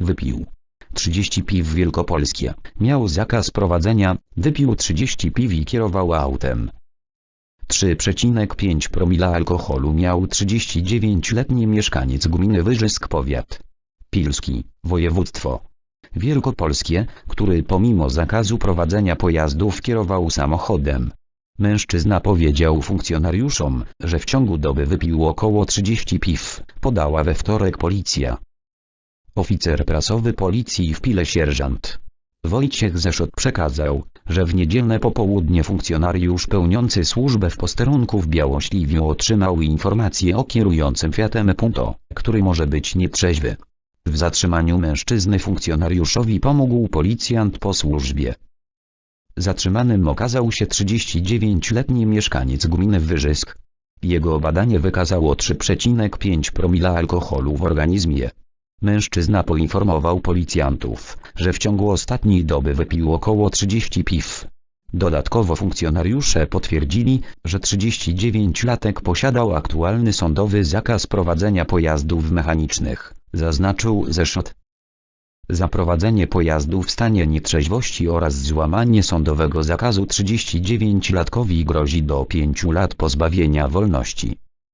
Wypił 30 piw wielkopolskie. Miał zakaz prowadzenia, wypił 30 piw i kierował autem. 3,5 promila alkoholu miał 39-letni mieszkaniec gminy Wyżysk Powiat. Pilski, województwo. Wielkopolskie, który pomimo zakazu prowadzenia pojazdów kierował samochodem. Mężczyzna powiedział funkcjonariuszom, że w ciągu doby wypił około 30 piw, podała we wtorek policja. Oficer prasowy policji w Pile sierżant Wojciech Zeszot przekazał, że w niedzielne popołudnie funkcjonariusz pełniący służbę w posterunku w Białośliwiu otrzymał informację o kierującym Fiatem Punto, który może być nietrzeźwy. W zatrzymaniu mężczyzny funkcjonariuszowi pomógł policjant po służbie. Zatrzymanym okazał się 39-letni mieszkaniec gminy Wyżysk. Jego badanie wykazało 3,5 promila alkoholu w organizmie. Mężczyzna poinformował policjantów, że w ciągu ostatniej doby wypił około 30 piw. Dodatkowo funkcjonariusze potwierdzili, że 39-latek posiadał aktualny sądowy zakaz prowadzenia pojazdów mechanicznych, zaznaczył Zeszot. Za prowadzenie pojazdu w stanie nietrzeźwości oraz złamanie sądowego zakazu 39-latkowi grozi do 5 lat pozbawienia wolności.